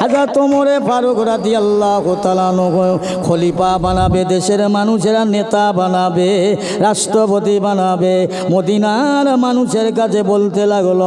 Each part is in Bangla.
হাজা তোমরে ফারুক রাতি আল্লাহ খলিফা বানাবে, দেশের মানুষেরা নেতা বানাবে, রাষ্ট্রপতি বানাবে। মদিনার মানুষের কাছে বলতে লাগল,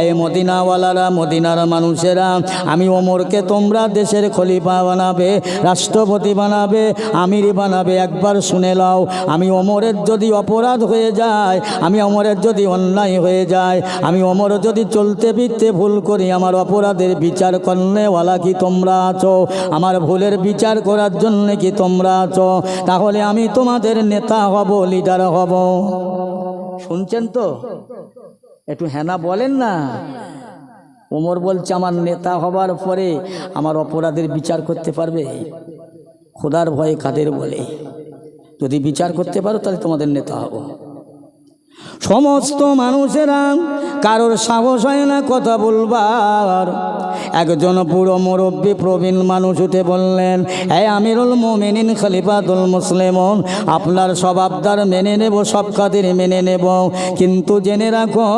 এই মদিনাওয়ালারা, মদিনার মানুষেরা, আমি ওমরকে তোমরা দেশের খলিফা বানাবে, রাষ্ট্রপতি বানাবে, আমির বানাবে। একবার শুনে লাও আমি ওমরের যদি অপরাধ হয়ে যায়, আমি অমরের যদি অন্যায় হয়ে যায়, আমি ওমর যদি চলতে ফিরতে ভুল করি, আমার অপরাধের বিচার করনেওয়ালা কি তোমরা আছো? আমার ভুলের বিচার করার জন্য কি তোমরা আছো? তাহলে আমি তোমাদের নেতা হব লিডার হব। শুনছেন তো? একটু হেনা বলেন না। ওমর বলছে, আমার নেতা হবার পরে আমার অপরাধের বিচার করতে পারবে? খোদার ভয়ে কাদের বলে? যদি বিচার করতে পারো, তাহলে তোমাদের নেতা হব। সমস্ত মানুষেরা কারোর সাহস হয় না কথা বলবার। একজন পুরো মুরব্বী প্রবীণ মানুষ উঠে বললেন এই আমিরুল মোমিনিন, খলিফাতুল মুসলিমন, আপনার সব আবদার মেনে নেব, সব খাতির মেনে নেব। কিন্তু জেনে রাখো,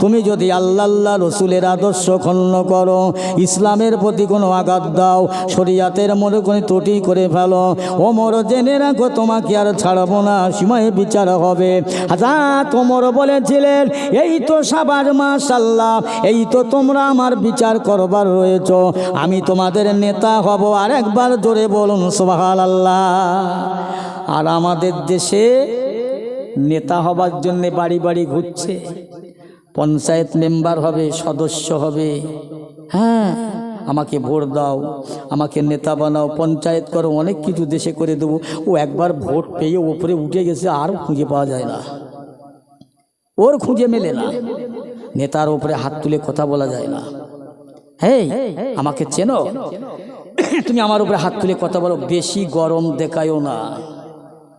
তুমি যদি আল্লাহ আল্লাহ রসুলের আদর্শ খন্ন করো, ইসলামের প্রতি কোনো আঘাত দাও, শরিয়াতের মধ্যে কোনো ত্রুটি করে ফেলো। ওমর, জেনে রাখো, তোমাকে আর ছাড়বো না, সীমায় বিচার হবে। হাজা তোমর বলেছিলেন, এই তো সাবাজ মাশাল্লাহ এই তো তোমরা আমার বিচার করবার রয়েছ। আমি তোমাদের নেতা হব আর একবার জোরে বলুন সোহাল আল্লাহ আর আমাদের দেশে নেতা হবার জন্য বাড়ি বাড়ি ঘুরছে। পঞ্চায়েত মেম্বার হবে, সদস্য হবে। হ্যাঁ আমাকে ভোট দাও, আমাকে নেতা বানাও, পঞ্চায়েত করো, অনেক কিছু দেশে করে দেবো। ও একবার ভোট পেয়ে ওপরে উঠে গেছে, আর খুঁজে পাওয়া যায় না। ওর খুঁজে মেলে না। নেতার উপরে হাত তুলে কথা বলা যায় না। হেই, আমাকে চেনো? তুমি আমার উপরে হাত তুলে কথা বলো, বেশি গরম দেখায়ও না।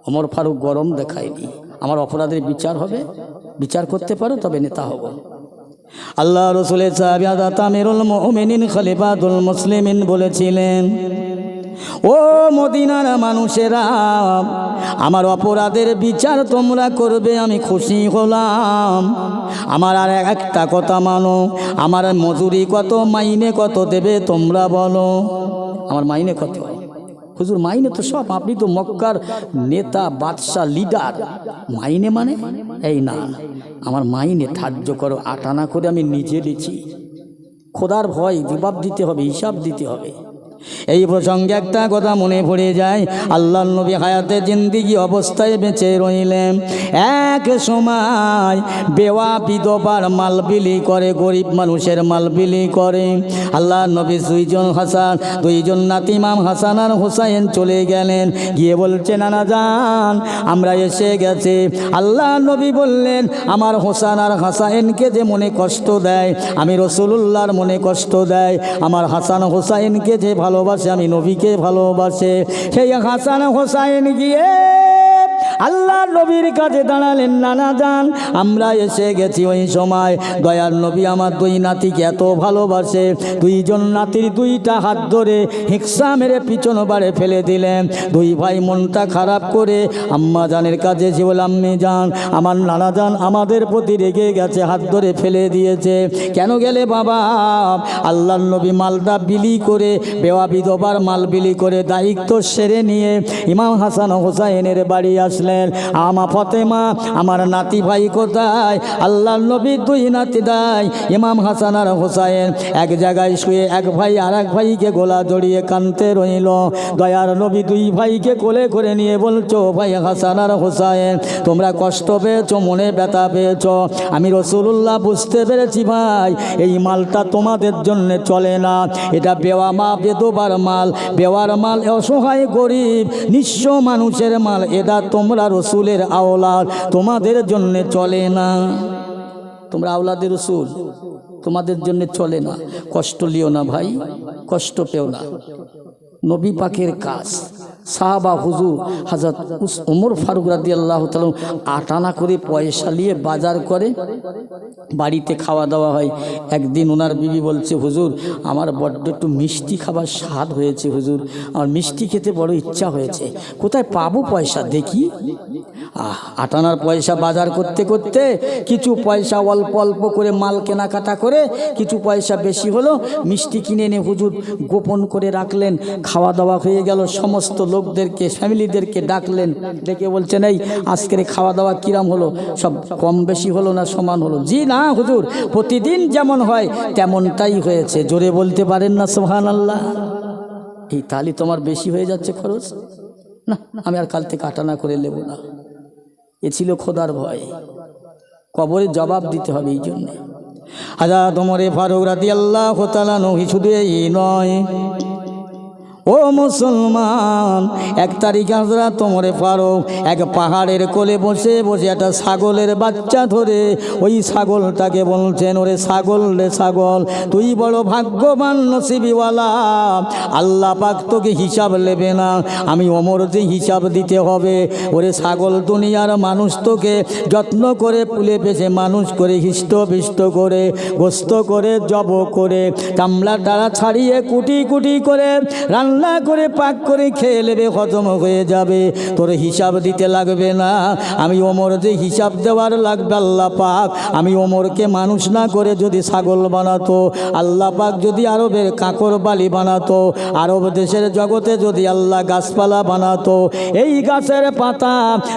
অমর ফারুক গরম দেখায়নি। আমার অপরাধের বিচার হবে। বিচার করতে পারো, তবে নেতা হব। আল্লাহ রসুলের সাহাবিয়াদা তামিরুল মোমিনিন, খলিফাতুল মুসলিমিন বলেছিলেন ও মদিনার মানুষেরা, আমার অপরাধের বিচার তোমরা করবে, আমি খুশি হলাম। আমার আর একটা কথা মানো, আমার মজুরি কত, মাইনে কত দেবে তোমরা বলো। আমার মাইনে কত? হুজুর, মাইনে তো সব, আপনি তো মক্কার নেতা, বাদশাহ, লিডার। মাইনে মানে? এই না, আমার মাইনে ধার্য করো, আটানা করে আমি নিজে দিচ্ছি। খোদার ভয়, জবাব দিতে হবে, হিসাব দিতে হবে। এই প্রসঙ্গে একটা কথা মনে পড়ে যায়। আল্লাহ নবী হায়াতে জিন্দিগি অবস্থায় বেঁচে রইলেন। এক সময় বেওয়া বিধবার মাল বিলি করে, গরিব মানুষের মাল বিলি করে। আল্লাহ নবী দুইজন হাসান, দুইজন নাতিমাম হাসান আর হুসাইন চলে গেলেন। গিয়ে বলছে, নানা যান আমরা এসে গেছে। আল্লাহ নবী বললেন, আমার হোসান আর হাসাইনকে যে মনে কষ্ট দেয়, আমি রসুলুল্লাহর মনে কষ্ট দেয়। আমার হাসান হোসাইনকে যে ভালোবাসে আমি নবীকে ভালোবাসে। সেই হাসান হোসাইন গিয়ে আল্লাহ নবীর কাছে দাঁড়ালেন, নানা যান আমরা এসে গেছি ওই সময়। দয়ার নবী আমার দুই নাতিকে এত ভালোবাসে। দুইজন নাতির দুইটা হাত ধরে হিংসা মেরে পিছন বাড়ে ফেলে দিলেন। দুই ভাই মনটা খারাপ করে, আম্মা জানের কাছে যে বলে আম্মি যান আমার নানা যান আমাদের প্রতি রেগে গেছে, হাত ধরে ফেলে দিয়েছে। কেন গেলে বাবা? আল্লাহ নবী মালটা বিলি করে, বেওয়া বিধবার মাল বিলি করে দায়িত্ব সেরে নিয়ে ইমাম হাসান হোসাইনের বাড়ি আসলেন। আমা ফতেমা, আমার নাতি ভাই কোথায়? আল্লাহ নবী দুই নাতি দায় ইমাম হাসান আর হোসাইন। এক জায়গায় শুয়ে এক ভাই আর এক ভাইকে গোলা জড়িয়ে কানতে রইল। দয়ার নবী দুই ভাইকে কোলে করে নিয়ে বলছো ভাই হাসান আর হোসাইন, তোমরা কষ্ট পেয়েছ, মনে ব্যথা পেয়েছ। আমি রসুল্লাহ বুঝতে পেরেছি ভাই, এই মালটা তোমাদের জন্য চলে না। এটা বেওয়া মা, বেদোবার মাল। বেওয়ার মাল অসহায় গরিব, নিঃস্ব মানুষের মাল। এটা তোমরা রসুলের আওলাদ তোমাদের জন্য চলে না। তোমরা আওলাদের রসুল, তোমাদের জন্য চলে না। কষ্ট লিও না ভাই, কষ্ট পেও না। নবী পাখের কাজ। সাহাবা, হুজুর, হাজরত উস- উমর ফারুক রাদি আল্লাহ আটানা করে পয়সা নিয়ে বাজার করে, বাড়িতে খাওয়া দাওয়া হয়। একদিন ওনার বিবি বলছে, হুজুর, আমার বড্ড একটু মিষ্টি খাবার স্বাদ হয়েছে, হুজুর। আমার মিষ্টি খেতে বড় ইচ্ছা হয়েছে। কোথায় পাবো পয়সা? দেখি। আটানার পয়সা বাজার করতে করতে কিছু পয়সা অল্প অল্প করে মাল কেনাকাটা করে কিছু পয়সা বেশি হলো। মিষ্টি কিনে এনে হুজুর গোপন করে রাখলেন। খাওয়া দাওয়া হয়ে গেল, সমস্ত লোকদেরকে, ফ্যামিলিদেরকে ডাকলেন, ডেকে বলছেন, এই আজকের খাওয়া দাওয়া কিরাম হলো? সব কম বেশি হলো না সমান হলো? জি না, হুজুর, প্রতিদিন যেমন হয়, তেমনটাই হয়েছে। জোরে বলতে পারেন না সোহান আল্লাহ এই তাহলে তোমার বেশি হয়ে যাচ্ছে খরচ? না, আমি আর কাল থেকে আটানা করে নেব না। এ ছিল খোদার ভয়। কবরে জবাব দিতে হবে এই জন্যে। হাজা তোমারে ফারুক রাতি আল্লাহ শুধু এই নয় ও মুসলমান, এক তারিখ হাজরা তোমরে ফারুক এক পাহাড়ের কোলে বসে বসে একটা ছাগলের বাচ্চা ধরে ওই ছাগলটাকে বলছেন, ওরে ছাগল রে ছাগল, তুই বড় ভাগ্যবান নসিবিওয়ালা। আল্লাহ পাক তোকে হিসাব নেবে না। আমি অমর যে হিসাব দিতে হবে। ওরে ছাগল দুনিয়ার মানুষ তোকে যত্ন করে পুলে পেছে, মানুষ করে হিষ্ট বিষ্ট করে, গোস্ত করে, জব করে, কামলা টাড়া ছাড়িয়ে কুটি কুটি করে রান্না করে পাক করে খেয়ে নেবে, হজম হয়ে যাবে। তোর হিসাব দিতে লাগবে না। আমি ওমর যে হিসাব দেওয়ার লাগবে, আল্লাহ পাক। আমি ওমরকে মানুষ না করে যদি ছাগল বানাতো, আল্লাহ পাক যদি আরবের কাকর বালি বানাতো, আরব দেশের জগতে যদি আল্লাহ গাছপালা বানাতো, এই গাছের পাতা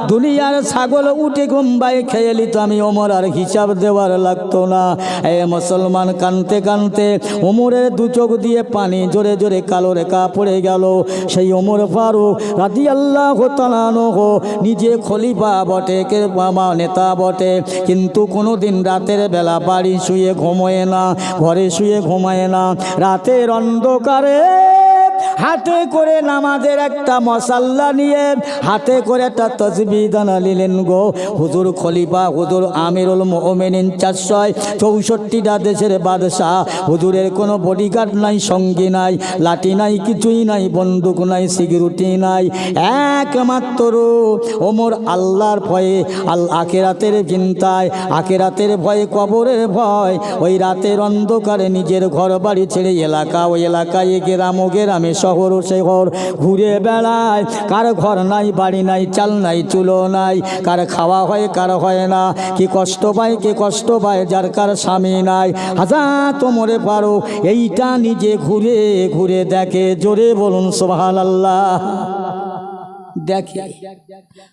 দুনিয়ার ছাগল উঠে ঘুমবাই খেয়ে নিত। আমি ওমর আর হিসাব দেওয়ার লাগতো না। এ মুসলমান কানতে কানতে ওমরের দু চোখ দিয়ে পানি জোরে জোরে কালো রেখা পড়ে গেল। সেই ওমর ফারুক রাজি আল্লাহ হো নিজে খলিফা বটে কে বাবা নেতা বটে। কিন্তু কোনো দিন রাতের বেলা বাড়ি শুয়ে ঘুমোয় না, ঘরে শুয়ে ঘুমায় না। রাতের অন্ধকারে হাতে করে নামাজের একটা মশাল্লা নিয়ে হাতে করে একটা তসবি দানা নিলেন গো। হুজুর খলিফা, হুজুর আমিরুল মোমেনিন চারশয় চৌষট্টিটা দেশের বাদশাহ। হুজুরের কোনো বডিগার্ড নাই, সঙ্গী নাই, লাঠি নাই, কিছুই নাই, বন্দুক নাই, সিকিউরিটি নাই। একমাত্র ওমর আল্লাহর ভয়ে, আল আখেরাতের চিন্তায়, আখেরাতের ভয়ে, কবরের ভয়। ওই রাতের অন্ধকারে নিজের ঘর বাড়ি ছেড়ে এলাকা, ওই এলাকায় গ্রাম ও গ্রামে শহর শহর ঘুরে। বেড়ায়, কার ঘর নাই, বাড়ি নাই, চাল নাই, চুলো নাই, কার খাওয়া হয়, কার হয় না, কি কষ্ট পায়, কে কষ্ট পায়, যার কার স্বামী নাই। হাজা তোমরে পারো, এইটা নিজে ঘুরে ঘুরে দেখে, জোরে বলুন সোহান আল্লাহ দেখে,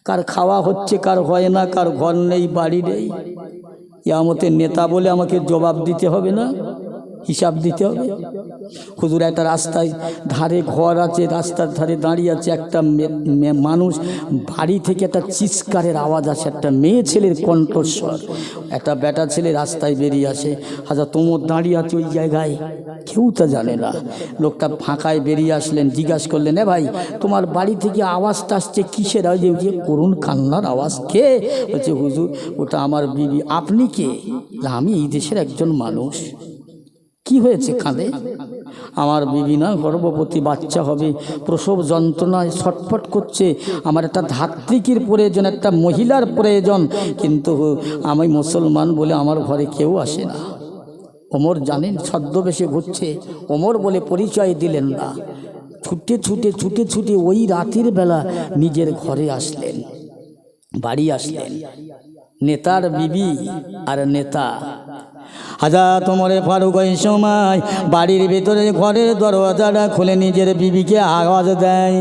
কার খাওয়া হচ্ছে, কার হয় না, কার ঘর নেই, বাড়ি নেই। ইয়ামতের নেতা বলে আমাকে জবাব দিতে হবে না? হিসাব দিতে হবে। হুজুর, একটা রাস্তায় ধারে ঘর আছে, রাস্তার ধারে দাঁড়িয়ে আছে একটা মানুষ, বাড়ি থেকে একটা চিৎকারের আওয়াজ আসে, একটা মেয়ে ছেলের কণ্ঠস্বর। একটা বেটা ছেলে রাস্তায় বেরিয়ে আসে হাজার তোমর দাঁড়িয়ে আছে ওই জায়গায়। কেউ তা জানে না। লোকটা ফাঁকায় বেরিয়ে আসলেন, জিজ্ঞাসা করলেন, এ ভাই, তোমার বাড়ি থেকে আওয়াজটা আসছে কিসের আওয়াজ? যে করুণ কান্নার আওয়াজ কে? বলছে, হুজুর, ওটা আমার বিবি, আপনি কে? আমি এই দেশের একজন মানুষ। কি হয়েছে কাঁদে আমার বিবি না গর্ভবতী বাচ্চা হবে। প্রসব যন্ত্রণায় ছটফট করছে। আমার একটা ধাত্রিকের প্রয়োজন, একটা মহিলার প্রয়োজন। কিন্তু আমি মুসলমান বলে আমার ঘরে কেউ আসে না। ওমর জানেন, ছদ্মবেশে ঘুরছে। ওমর বলে পরিচয় দিলেন না। ছুটে ছুটে ছুটে ছুটে ওই রাতের বেলা নিজের ঘরে আসলেন, বাড়ি আসলেন। নেতার বিবি আর নেতা হাজা তোমরে ফারুক ওই সময় বাড়ির ভেতরে ঘরের দরওয়াজাটা খুলে নিজের বিবিকে আওয়াজ দেয়।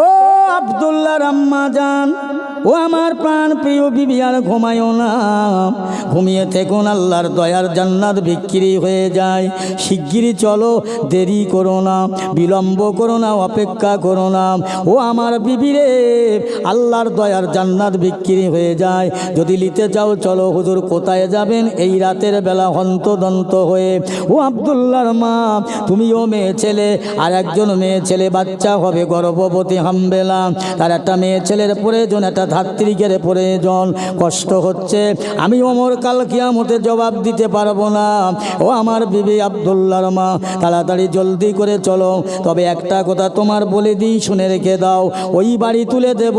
ও আবদুল্লাহ রাম্মা যান ও আমার প্রাণ প্রিয় বিবি, আর ঘুমায়ও না। ঘুমিয়ে থেকুন আল্লাহর দয়ার জান্নাত বিক্রি হয়ে যায়। শিগগিরই চলো, দেরি করো না, বিলম্ব করো না, অপেক্ষা করো না। ও আমার বিবি রে, আল্লাহর দয়ার জান্নাত বিক্রি হয়ে যায়। যদি নিতে চাও, চলো, হুজুর, কোথায় যাবেন? এই রাতের বেলা হন্তদন্ত হয়ে। ও আবদুল্লাহর মা, তুমিও মেয়ে ছেলে, আর একজন মেয়ে ছেলে বাচ্চা হবে গর্ভবতী হামবেলা। তার একটা মেয়ে ছেলের প্রয়োজন, একটা ধাত্রীকের প্রয়োজন, কষ্ট হচ্ছে। আমি ওমর কাল কিয়ামতে জবাব দিতে পারব না। ও আমার বিবি আবদুল্লার মা, তাড়াতাড়ি জলদি করে চলো। তবে একটা কথা তোমার বলে দিই, শুনে রেখে দাও। ওই বাড়ি তুলে দেব।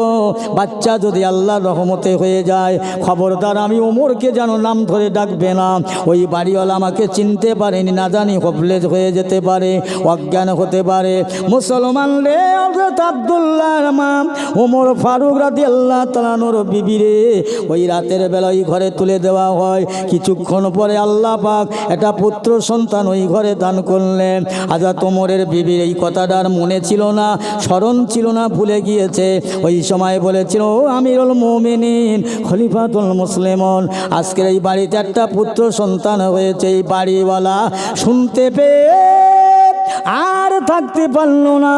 বাচ্চা যদি আল্লাহর রহমতে হয়ে যায়, খবরদার আমি ওমরকে যেন নাম ধরে ডাকবে না। ওই বাড়িওয়ালা আমাকে চিনতে পারেনি, না জানি হবলেজ হয়ে যেতে পারে, অজ্ঞান হতে পারে। মুসলমান রে আব্দুল্লাহর মা, ওমর ফারুক রাদিয়াল্লাহু তালানোর বিবিরে, ওই রাতের বেলা ওই ঘরে তুলে দেওয়া হয়। কিছুক্ষণ পরে আল্লাহ পাক একটা পুত্র সন্তান ওই ঘরে দান করলেন। আজা তোমরের বিবির এই কথাটার মনে ছিল না, স্মরণ ছিল না, ভুলে গিয়েছে। ওই সময় বলেছিল, "ও আমিরুল মোমিনিন, খলিফাতুল মুসলিমন। আজকের এই বাড়িতে একটা পুত্র সন্তান হয়েছে, এই বাড়িওয়ালা শুনতে পেয়ে আর থাকতে পারল না।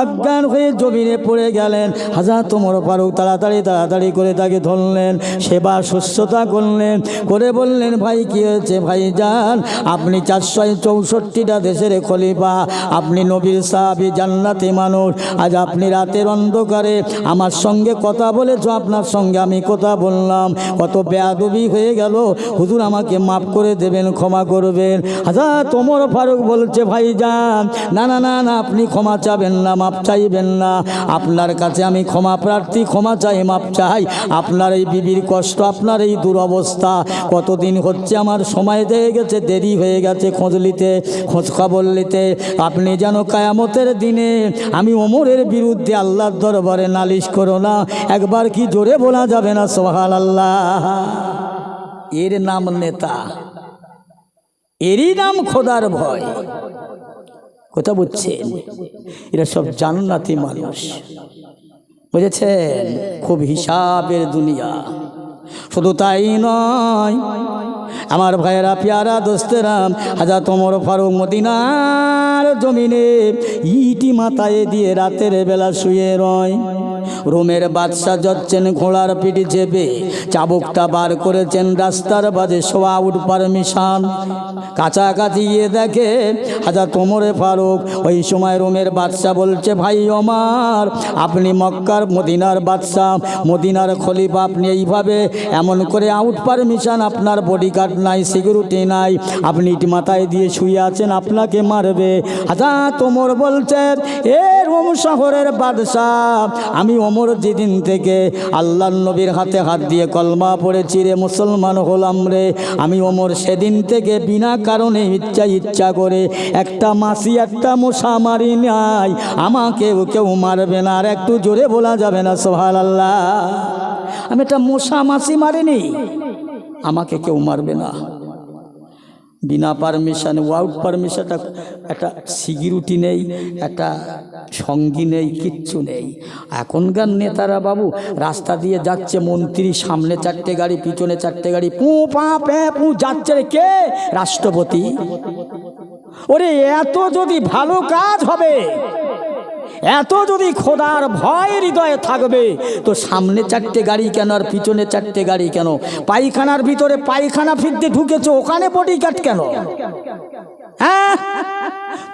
অজ্ঞান হয়ে জমিনে পড়ে গেলেন। হাজার তোমার ফারুক তাড়াতাড়ি তাড়াতাড়ি করে তাকে ধরলেন, সেবা সুস্থতা করলেন, করে বললেন, ভাই, কি হয়েছে? ভাই যান আপনি চারশো চৌষট্টিটা দেশের খলিফা, আপনি নবীর সাহাবি, জান্নাতি মানুষ। আজ আপনি রাতের অন্ধকারে আমার সঙ্গে কথা বলেছ, আপনার সঙ্গে আমি কথা বললাম। কত বেয়াদবি হয়ে গেল। হুজুর আমাকে মাফ করে দেবেন, ক্ষমা করবেন। হাজার তোমর ফারুক বলছে ভাই যান না না না না, আপনি ক্ষমা চাবেন না, মাপ চাইবেন না। আপনার কাছে আমি ক্ষমা প্রার্থী, ক্ষমা চাই, মাপ চাই। আপনার এই বিবির কষ্ট, আপনার এই দুরবস্থা। কতদিন হচ্ছে আমার সময় দিয়ে গেছে, দেরি হয়ে গেছে খোঁজ নিতে খোঁজ খবর নিতে আপনি যেন কায়ামতের দিনে আমি ওমরের বিরুদ্ধে আল্লাহর দরবারে নালিশ করো না, একবার কি জোরে বলা যাবে না সোহাল আল্লাহ এর নাম নেতা। এরই নাম খোদার ভয়। কথা বুঝছেন এরা সব জান্নাতি মানুষ। বুঝেছেন? খুব হিসাবের দুনিয়া। শুধু তাই নয়, আমার ভাইয়েরা, পেয়ারা দোস্তেরাম হাজার তোমর ফারুক, মদিনার জমিনে ইটি মাথায় দিয়ে রাতের বেলা শুয়ে রয়। রোমের বাদশাহ যাচ্ছেন, ঘোড়ার পিঠে চেপে। চাবুকটা বার করেছেন, রাস্তার বাজে শোয়া আউট পারমিশন কাছাকাছি গিয়ে দেখে হাজার তোমরে ফারুক। ওই সময় রোমের বাদশাহ বলছে, ভাই আমার আপনি মক্কার মদিনার বাদশাহ মদিনার খলিফা আপনি এইভাবে এমন করে আউট পারমিশন আপনার বডিগার্ড নাই সিকিউরিটি নাই। আপনি ইট মাথায় দিয়ে শুয়ে আছেন, আপনাকে মারবে। হাজার তোমর বলছে, এ রোম শহরের বাদশাহ আমি ওমর যেদিন থেকে আল্লাহ নবীর হাতে হাত দিয়ে কলমা পড়েছি রে মুসলমান হলাম রে। আমি ওমর সেদিন থেকে বিনা কারণে ইচ্ছা ইচ্ছা করে একটা মাসি, একটা মশা মারি নাই। আমাকেও কেউ মারবে না আর একটু জোরে বলা যাবে না সোহাল আল্লাহ আমি একটা মশা মাসি মারিনি। আমাকে কেউ মারবে না। বিনা পারমিশন ওয়াউট পারমিশন একটা সিকিউরিটি নেই, একটা সঙ্গী নেই, কিচ্ছু নেই। এখনকার নেতারা বাবু, রাস্তা দিয়ে যাচ্ছে মন্ত্রী, সামনে চারটে গাড়ি, পিছনে চারটে গাড়ি, পু, পা, পে, পু, যাচ্ছে রে কে? রাষ্ট্রপতি। ওরে, এত যদি ভালো কাজ হবে এত যদি খোদার ভয় হৃদয়ে থাকবে, তো সামনে চারটে গাড়ি কেন আর পিছনে চারটে গাড়ি কেন? পায়খানার ভিতরে পায়খানা ফিরতে ঢুকেছো, ওখানে বডিগার্ড কেন? হ্যাঁ?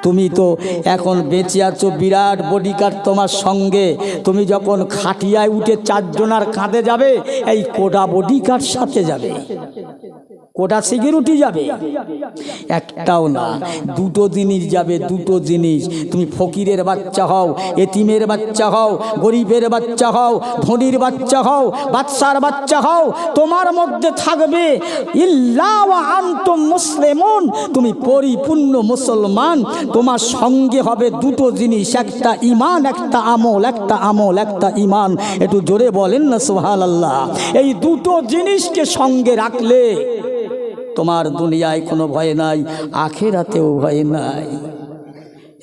তুমি তো এখন বেঁচে আছো, বিরাট বডিগার্ড তোমার সঙ্গে। তুমি যখন খাটিয়ায় উঠে চারজনার কাঁধে যাবে, এই কোটা বডিগার্ড সাথে যাবে? কোটা সিকিউরিটি যাবে? একটাও না। দুটো জিনিস যাবে, দুটো জিনিস। তুমি ফকিরের বাচ্চা হও, এতিমের বাচ্চা হও, গরিবের বাচ্চা হও, ধনির বাচ্চা হও বাচ্চার বাচ্চা হও, তোমার মধ্যে থাকবে আনতুম মুসলিমুন। তুমি পরিপূর্ণ মুসলমান। তোমার সঙ্গে হবে দুটো জিনিস, একটা ইমান একটা আমল একটা আমল, একটা ইমান একটু জোরে বলেন না সোহাল আল্লাহ এই দুটো জিনিসকে সঙ্গে রাখলে তোমার দুনিয়ায় কোনো ভয় নাই, আখেরাতেও ভয় নাই।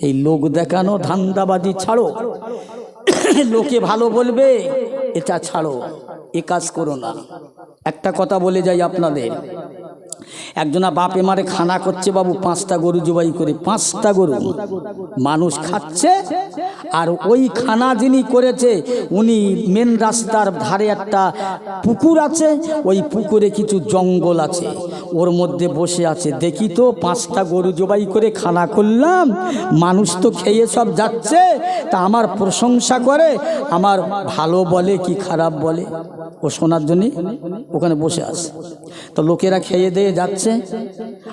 এই লোক দেখানো ধান্দাবাজি ছাড়ো। লোকে ভালো বলবে, এটা ছাড়ো। এ কাজ করো না। একটা কথা বলে যাই আপনাদের। একজনা বাপে মারে খানা করছে বাবু, পাঁচটা গরু জবাই করে, পাঁচটা গরু। মানুষ খাচ্ছে, আর ওই খানা যিনি করেছে, উনি মেন রাস্তার ধারে একটা পুকুর আছে, ওই পুকুরে কিছু জঙ্গল আছে। ওর মধ্যে বসে আছে, দেখি তো, পাঁচটা গরু জবাই করে খানা করলাম, মানুষ তো খেয়ে সব যাচ্ছে, তা আমার প্রশংসা করে, আমার ভালো বলে কি খারাপ বলে? ও শোনার জন্যে ওখানে বসে আছে। তো লোকেরা খেয়ে দিয়ে যাচ্ছে।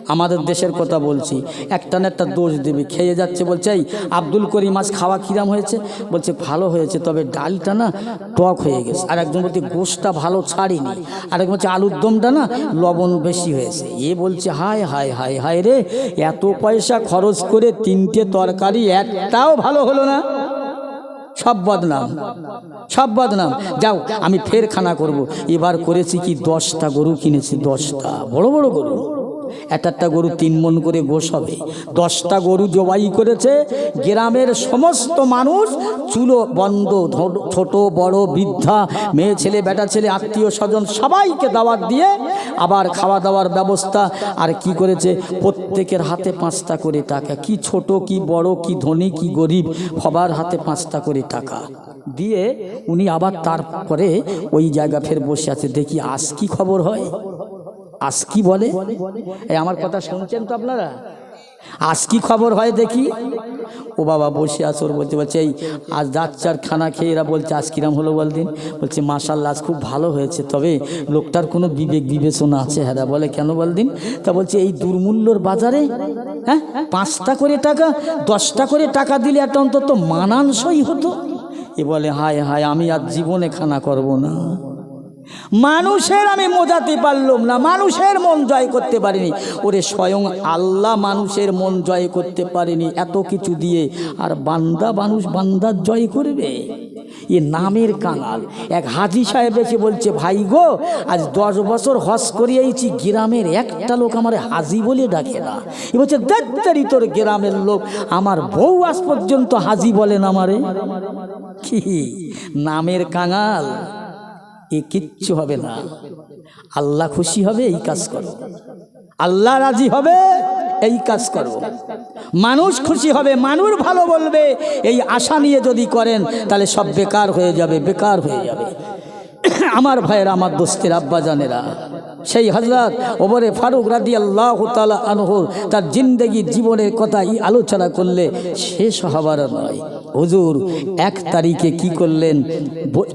আমাদের দেশের কথা বলছি। একটা না একটা দোষ দেবে। খেয়ে যাচ্ছে বলছে, এই আব্দুল করিম মাছ খাওয়া কিরাম হয়েছে? বলছে, ভালো হয়েছে, তবে ডালটা না টক হয়ে গেছে। আর একজন বলছে, গোশটা ভালো ছাড়িনি। আর একজন বলছে, আলুর দমটা না লবণ বেশি হয়েছে। এ বলছে, হায় হায় হায় হায় রে! এত পয়সা খরচ করে তিনটে তরকারি একটাও ভালো হলো না। সব বদনাম সব বদনাম। যাও, আমি ফের খানা করব। এবার করেছি কি দশটা গরু কিনেছি, দশটা। বড় বড় গরু। একটা একটা গরু তিন মন করে গোস হবে। দশটা গরু জবাই করেছে। গ্রামের সমস্ত মানুষ, চুলো বন্ধ ছোট, বড়, বৃদ্ধা, মেয়ে ছেলে, বেটা ছেলে, আত্মীয় স্বজন সবাইকে দাওয়াত দিয়ে আবার খাওয়া দাওয়ার ব্যবস্থা। আর কি করেছে? প্রত্যেকের হাতে পাঁচটা করে টাকা। কি ছোট, কি বড়, কি ধনী, কি গরিব, সবার হাতে পাঁচটা করে টাকা। দিয়ে উনি আবার তারপরে ওই জায়গা ফের বসে আছে। দেখি আজ কি খবর হয়? আজ কি বলে? আমার কথা শুনছেন তো আপনারা? আজ কি খবর হয় দেখি? ও বাবা বসে আছে, ওর বলতে বলছে, এই আজ যাচ্চার খানা খেয়ে এরা বলছে, আজ কিরাম হলো বলদিন? বলছে মাশাল্লাহ আজ খুব ভালো হয়েছে। তবে লোকটার কোনো বিবেক বিবেচনা আছে হ্যাঁ বলে কেন বলদিন? তা বলছে, এই দুর্মূল্যর বাজারে হ্যাঁ পাঁচটা করে টাকা, দশটা করে টাকা দিলে একটা অন্তত মানানসই হতো। এ বলে, হায় হায়, আমি আর জীবনে খানা করব না। মানুষের আমি মোজাতে পারলাম না, মানুষের মন জয় করতে পারিনি। ওরে স্বয়ং আল্লাহ মানুষের মন জয় করতে পারেনি এত কিছু দিয়ে। আর বান্দা মানুষ বান্দার জয় করবে? এ নামের কাঙাল। এক হাজি সাহেব এসে বলছে, ভাই গো, আজ দশ বছর হস করিয়েছি গ্রামের একটা লোক আমার হাজি বলে ডাকে না। এ বলছে দেড়ি তোর গ্রামের লোক, আমার বউ আজ পর্যন্ত হাজি বলেন আমারে? কি? নামের কাঙাল। এ কিচ্ছু হবে না। আল্লাহ খুশি হবে, এই কাজ করো। আল্লাহ রাজি হবে, এই কাজ করো। মানুষ খুশি হবে, মানুষ ভালো বলবে, এই আশা নিয়ে যদি করেন, তাহলে সব বেকার হয়ে যাবে, বেকার হয়ে যাবে। আমার ভাইয়েরা, আমার দোস্তের আব্বা জানেরা সেই হজরত ওবরে ফারুক রাদি আল্লাহ তালা আনহর তার জিন্দগি জীবনের কথা ই আলোচনা করলে শেষ হবার নয়। হুজুর, এক তারিখে কি করলেন?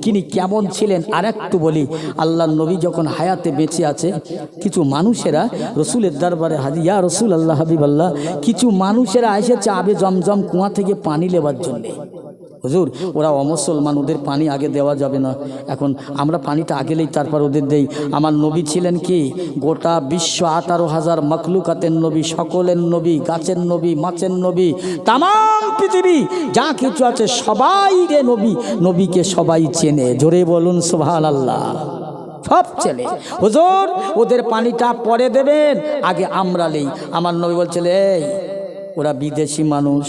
তিনি কেমন ছিলেন? আর একটু বলি আল্লাহ নবী যখন হায়াতে বেঁচে আছে, কিছু মানুষেরা রসুলের দরবারে হাজিয়া রসুল আল্লাহ হাবিব আল্লাহ কিছু মানুষেরা এসেছে আবে জমজম কুয়া থেকে পানি লেবার জন্যে। হুজুর, ওরা অমুসলমান, ওদের পানি আগে দেওয়া যাবে না। এখন আমরা পানিটা আগেলেই তারপর ওদের দেই। আমার নবী ছিলেন কি? গোটা বিশ্ব আঠারো হাজার মখলুকাতের নবী, সকলের নবী, গাছের নবী, মাছের নবী তাম পৃথিবী, যা কিছু আছে সবাই রে নবী। নবীকে সবাই চেনে। জোরে বলুন সোহান আল্লাহ সব ছেলে হুজুর, ওদের পানিটা পরে দেবেন, আগে আমরা নেই। আমার নবী বলছিল এই, ওরা বিদেশি মানুষ।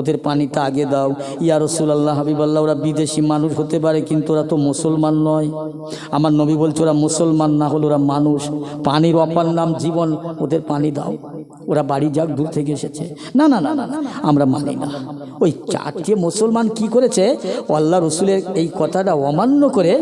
ওদের পানিটা আগে দাও। ইয়া রসুলাল্লাহ, হাবিবাল্লাহ, ওরা বিদেশি মানুষ হতে পারে, কিন্তু ওরা তো মুসলমান নয়। আমার নবী বলছে, ওরা মুসলমান না হলো ওরা মানুষ। পানির অপার নাম জীবন, ওদের পানি দাও। ওরা বাড়ি যাক, দূর থেকে এসেছে। না না না না আমরা মানি না। ওই চারটে মুসলমান কি করেছে? আল্লাহ রসুলের এই কথাটা অমান্য করে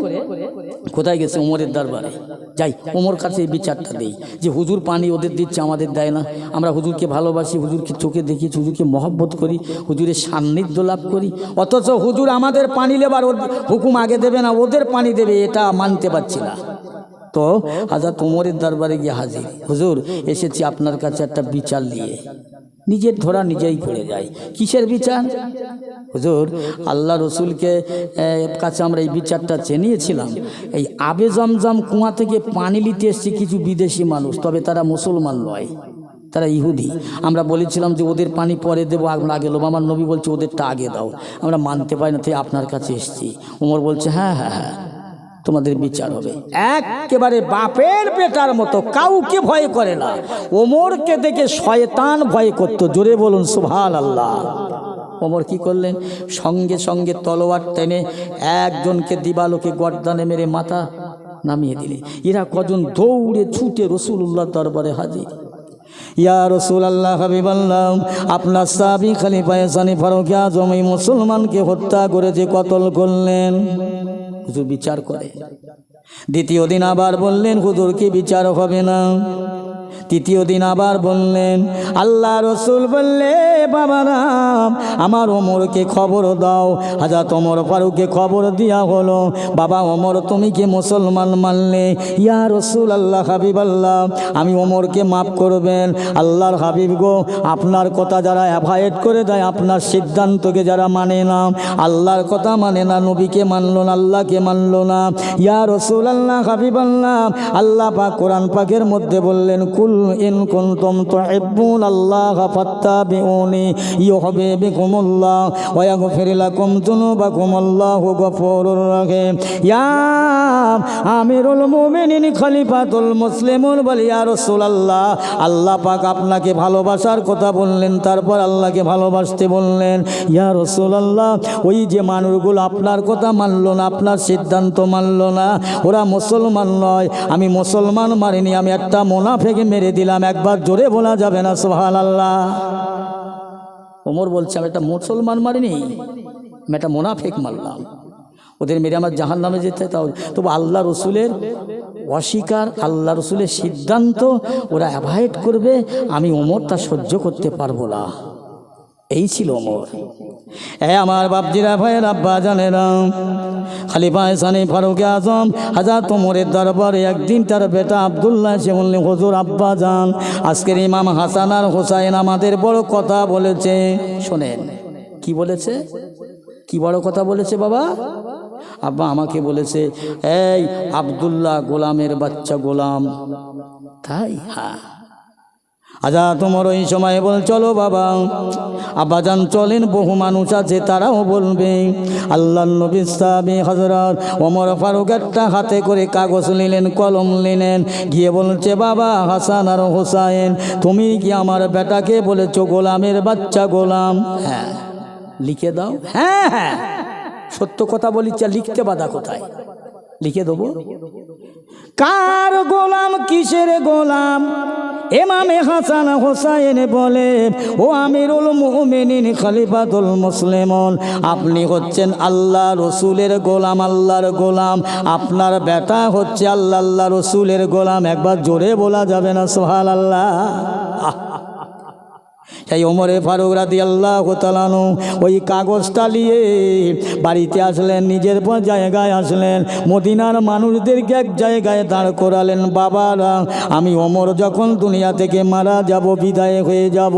কোথায় গেছে? ওমরের দরবারে। যাই, ওমর কাছে এই বিচারটা দেই, যে হুজুর পানি ওদের দিচ্ছে, আমাদের দেয় না। আমরা হুজুরকে ভালোবাসি, হুজুরকে চোখে দেখি, হুজুরকে মহব্বত করি, হুজুরের সান্নিধ্য লাভ করি। অথচ হুজুর আমাদের পানি লেবার হুকুম আগে দেবে না, ওদের পানি দেবে, এটা মানতে পারছি না। তো হাজার তোমরের দরবারে গিয়ে হাজির। হুজুর, এসেছি আপনার কাছে একটা বিচার নিয়ে। নিজের ধরা নিজেই করে যায়। কিসের বিচার? হুজুর, আল্লাহ রসুলকে কাছে আমরা এই বিচারটা চেনিয়েছিলাম এই আবে জমজম কুয়া থেকে পানি নিতে এসছে কিছু বিদেশি মানুষ, তবে তারা মুসলমান নয়, তারা ইহুদি। আমরা বলেছিলাম যে ওদের পানি পরে দেবো, আমরা আগে লোব আমার নবী বলছে, ওদেরটা আগে দাও। আমরা মানতে পারি না, তাই আপনার কাছে এসেছি। ওমর বলছে হ্যাঁ হ্যাঁ হ্যাঁ। তোমাদের বিচার হবে। একেবারে বাপের বেটার মতো কাউকে ভয় করে না। ওমরকে দেখে শয়তান ভয় করতো। জোরে বলুন সুভান আল্লাহ ওমর কি করলেন? সঙ্গে সঙ্গে তলোয়ার টেনে একজনকে দিবালোকে গর্দানে মেরে মাথা নামিয়ে দিলে। এরা কজন দৌড়ে ছুটে রসুল্লাহ দরবারে হাজির। ইয়া রসুল আল্লাহ হাবিব আল্লাহ আপনার সাবি খালি পায়েসানি ফারুক আজম এই মুসলমানকে হত্যা করে যে কতল করলেন? হুজুর বিচার করে। দ্বিতীয় দিন আবার বললেন, হুজুর কি বিচার হবে না? তৃতীয় দিন আবার বললেন, আল্লাহ রসুল বললে বাবারাম আমার ওমরকে খবর দাও। হাজার ওমর ফারুককে খবর দিয়া হলো, বাবা ওমর, তুমি কি মুসলমান মানলে? ইয়া রসুল আল্লাহ হাবিব আল্লাহ আমি ওমরকে মাফ করবেন। আল্লাহর হাবিব গো, আপনার কথা যারা অ্যাভয়েড করে দেয়, আপনার সিদ্ধান্তকে যারা মানে না, আল্লাহর কথা মানে না, নবীকে মানলো না, আল্লাহকে মানলো না। ইয়া রসুল আল্লাহ হাবিব আল্লাহ আল্লাহ পাক কোরআন পাকের মধ্যে বললেন কুল ইন কুনতুম তুহিব্বুন আল্লাহ ফাত্তাবিউনি ইউহিব্বুকুমুল্লাহ ওয়া ইয়াগফির লাকুম যুনুবাকুম, আল্লাহু গফুরুর রহিম। ইয়া আমিরুল মুমিনিন, খলিফাতুল মুসলিমুন বলি, ইয়া রাসূলুল্লাহ, আল্লাহ পাক আপনাকে ভালোবাসার কথা বললেন, তারপর আল্লাহকে ভালোবাসতে বললেন। ইয়া রাসূলুল্লাহ, ওই যে মানুষগুলো আপনার কথা মানলো না, আপনার সিদ্ধান্ত মানলো না, ওরা মুসলমান নয়, আমি মুসলমান মারিনি, আমি একটা মোনাফেকে মেরে দিলাম, একবার জোরে বলা যাবে না সোহান আল্লাহ ওমর বলছে, আমি একটা মুসলমান মারিনি, আমি একটা মোনাফেক মারলাম। ওদের মেরে আমার জাহান নামে যেতে তাও তবু আল্লাহ রসুলের অস্বীকার, আল্লাহ রসুলের সিদ্ধান্ত, ওরা অ্যাভয়েড করবে, আমি ওমর তা সহ্য করতে পারব না। এই ছিল ওমর এ আমার বাপজিরা ভাইয়ের আব্বা জানেরাম খালিফা সানি ফারুক আজম, হাজার তোমরের দরবারে একদিন তার বেটা আবদুল্লাহ সে বললে হজুর আব্বা যান। আজকের ইমাম হাসান আর হোসাইন আমাদের বড় কথা বলেছে। শোনেন, কি বলেছে? কি বড় কথা বলেছে বাবা? আব্বা আমাকে বলেছে, এই আবদুল্লাহ গোলামের বাচ্চা গোলাম। তাই? হ্যাঁ। আজা তোমার ওই সময় বল চলো বাবা। আব্বাজান চলেন বহু মানুষ আছে তারাও বলবে। আল্লাহ নবী সাহাবি হজরত ওমর ফারুক একটা হাতে করে কাগজ নিলেন কলম নিলেন গিয়ে বলছে বাবা হাসান আর হোসাইন তুমি কি আমার বেটাকে বলেছ গোলামের বাচ্চা গোলাম? হ্যাঁ লিখে দাও। হ্যাঁ হ্যাঁ। সত্য কথা বলি চা লিখতে বাধা কোথায়? লিখে দেবো? কার গোলাম কিসের গোলাম? এমামে হাসান হোসাইন বলে, ও আমিরুল মুমিনিন, খালিফাতুল মুসলিমন, আপনি হচ্ছেন আল্লাহ রসুলের গোলাম, আল্লাহর গোলাম। আপনার বেটা হচ্ছে আল্লাহ আল্লাহ রসুলের গোলাম। একবার জোরে বলা যাবে না সোহাল আল্লাহ সেই ওমরে ফারুক রাদি আল্লাহ তালানু ওই কাগজটা নিয়ে বাড়িতে আসলেন, নিজের পর জায়গায় আসলেন, মদিনার মানুষদেরকে এক জায়গায় দাঁড় করালেন, বাবারা, আমি ওমর যখন দুনিয়া থেকে মারা যাব, বিদায় হয়ে যাব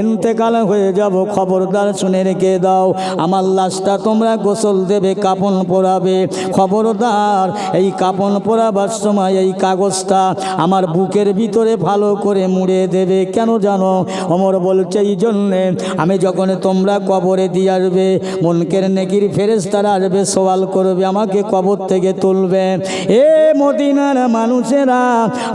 এন্তেকাল হয়ে যাব, খবরদার শুনে রেখে দাও, আমার লাশটা তোমরা গোসল দেবে, কাপন পরাবে, খবরদার, এই কাপন পরাবার সময় এই কাগজটা আমার বুকের ভিতরে ভালো করে মুড়ে দেবে, কেন জানো? অমর বলছে, এই জন্যে আমি যখন তোমরা কবরে দিয়ে আসবে, মনকের নেকির ফেরেস তারা আসবে, সওয়াল করবে, আমাকে কবর থেকে তুলবে। এ মদিনার মানুষেরা,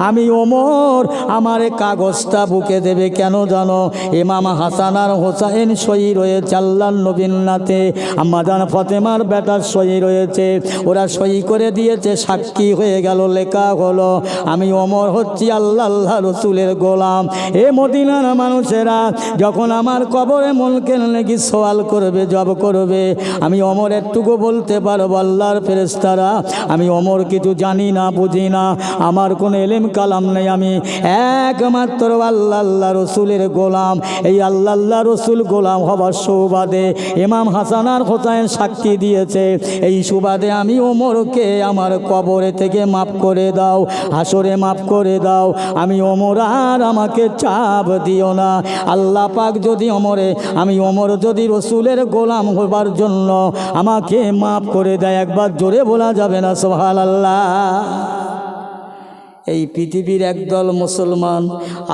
আমি ওমর, আমার কাগজটা বুকে দেবে, কেন জানো? ইমাম হাসান আর হোসাইন সই রয়েছে আল্লাহ নবীন নাতে। আমাদান ফতেমার বেটার সই রয়েছে ওরা সই করে দিয়েছে, সাক্ষী হয়ে গেল, লেখা হলো, আমি ওমর হচ্ছি আল্লাহ আল্লাহ রসুলের গোলাম। এ মদিনার মানুষেরা যখন আমার কবরে মনকে নাকি সওয়াল করবে, জব করবে, আমি অমর একটুকু বলতে পারব আল্লাহর ফেরেস্তারা আমি অমর কিছু জানি না, বুঝি না, আমার কোনো এলেম কালাম নেই আমি। একমাত্র আল্লাহ আল্লাহ রসুলের গোলাম, এই আল্লাহ আল্লাহ রসুল গোলাম হবার সৌবাদে ইমাম হাসান আর হোসাইন সাক্ষী দিয়েছে, এই সুবাদে আমি ওমরকে আমার কবরে থেকে মাফ করে দাও, হাসরে মাফ করে দাও, আমি ওমর আর আমাকে চাপ দিও না। আল্লাহ পাক যদি অমরে, আমি অমর যদি রসুলের গোলাম হবার জন্য আমাকে মাফ করে দেয়, একবার জোরে বলা যাবে না সোহাল আল্লাহ এই পৃথিবীর একদল মুসলমান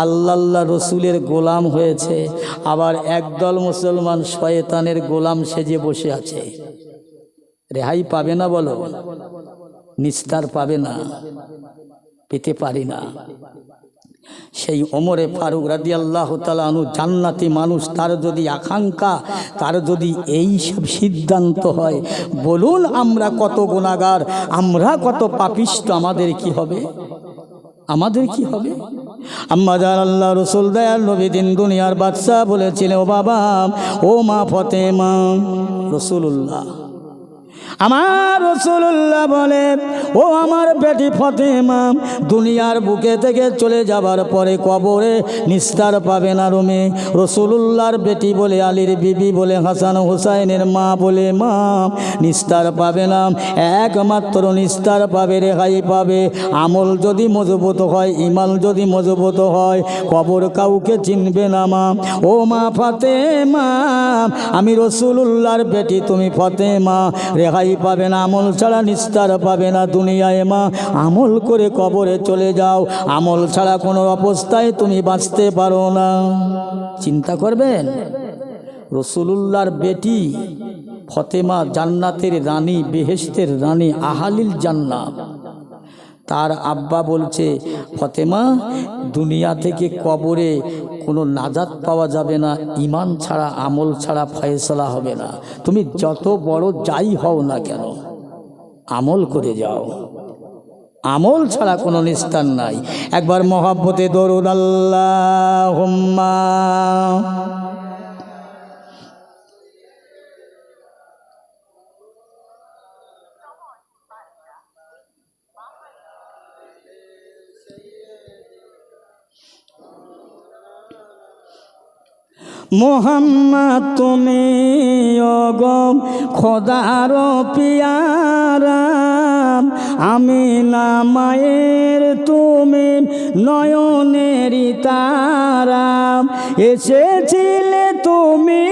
আল্লাহ আল্লাহ রসুলের গোলাম হয়েছে, আবার একদল মুসলমান শয়তানের গোলাম সেজে বসে আছে। রেহাই পাবে না বলো? নিস্তার পাবে না। পেতে পারি না। সেই ওমরে ফারুক রাদি আল্লাহ তালু জান্নাতি মানুষ, তার যদি আকাঙ্ক্ষা, তার যদি এই সব সিদ্ধান্ত হয়, বলুন আমরা কত গুণাগার আমরা কত পাপিষ্ট, আমাদের কি হবে? আমাদের কি হবে? আম্মা যার আল্লাহ রসুল দয়াল নবী দিন দুনিয়ার বাদশাহ বলেছিল ও বাবা, ও মা ফতেমা রসুল্লাহ আমার রসুল্লাহ বলে, ও আমার বেটি ফতেমা, দুনিয়ার বুকে থেকে চলে যাবার পরে কবরে নিস্তার পাবে না রুমে। রসুল্লাহর বেটি বলে, আলীর বিবি বলে, হাসান হুসাইনের মা বলে, মা, নিস্তার পাবে না। একমাত্র নিস্তার পাবে, রেহাই পাবে। আমল যদি মজবুত হয়, ইমাল যদি মজবুত হয়, কবর কাউকে চিনবে না মা। ও মা ফতেমা, আমি রসুল্লাহর বেটি, তুমি ফতেমা, রেহাই রেহাই পাবে না, আমল ছাড়া নিস্তার পাবে না দুনিয়ায় মা। আমল করে কবরে চলে যাও, আমল ছাড়া কোনো অবস্থায় তুমি বাঁচতে পারো না। চিন্তা করবেন? রসুলুল্লাহর বেটি ফতেমা জান্নাতের রানী বেহেস্তের রানী আহালিল জান্নাত। তার আব্বা বলছে, ফতেমা, দুনিয়া থেকে কবরে কোনো নাজাত পাওয়া যাবে না ইমান ছাড়া, আমল ছাড়া ফয়সলা হবে না। তুমি যত বড় যাই হও না কেন, আমল করে যাও। আমল ছাড়া কোনো নিস্তার নাই। একবার মহাব্বতে দরুদ আল্লাহ মোহাম্মদ, তুমি অগম খোদার পিয়ারাম আমি না মায়ের তুমি নয়নের তারাম এসেছিলে তুমি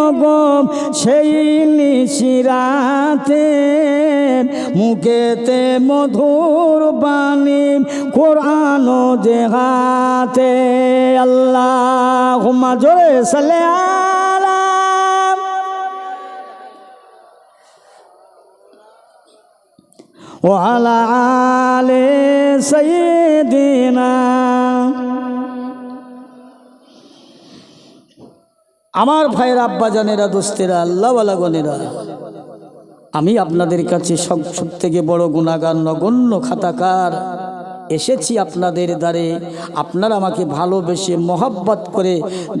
অগম সেই নিশিরাতে। মুখেতে মধুর বাণী, কোরআন যে হাতে আল্লাহ হুমা জোরে সালে ও আলা আলে আমার ভাইয়ের আব্বা জানেরা, দোস্তেরা আল্লাহ আলাগনেরা আমি আপনাদের কাছে সব থেকে বড় গুণাগার নগণ্য খাতাকার। এসেছি আপনাদের দ্বারে। আপনারা আমাকে ভালোবেসে মহব্বত করে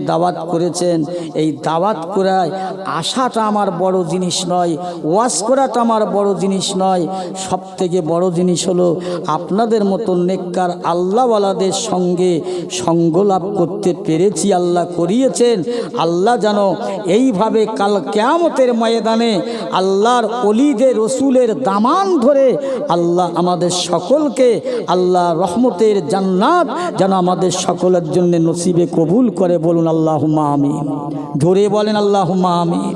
দাওয়াত করেছেন। এই দাওয়াত করায় আশাটা আমার বড় জিনিস নয়, ওয়াজ করাটা আমার বড় জিনিস নয়। সব থেকে বড় জিনিস হলো আপনাদের মতো নেককার আল্লাহওয়ালাদের সঙ্গে সঙ্গ লাভ করতে পেরেছি, আল্লাহ করিয়েছেন। আল্লাহ যেন এইভাবে কাল কেয়ামতের ময়দানে আল্লাহর অলিদের রসুলের দামান ধরে আল্লাহ আমাদের সকলকে আল্লাহ রহমতের জান্নাত যেন আমাদের সকলের জন্য নসিবে কবুল করে বলুন আল্লাহ মামি ধরে বলেন আল্লাহ আমিন।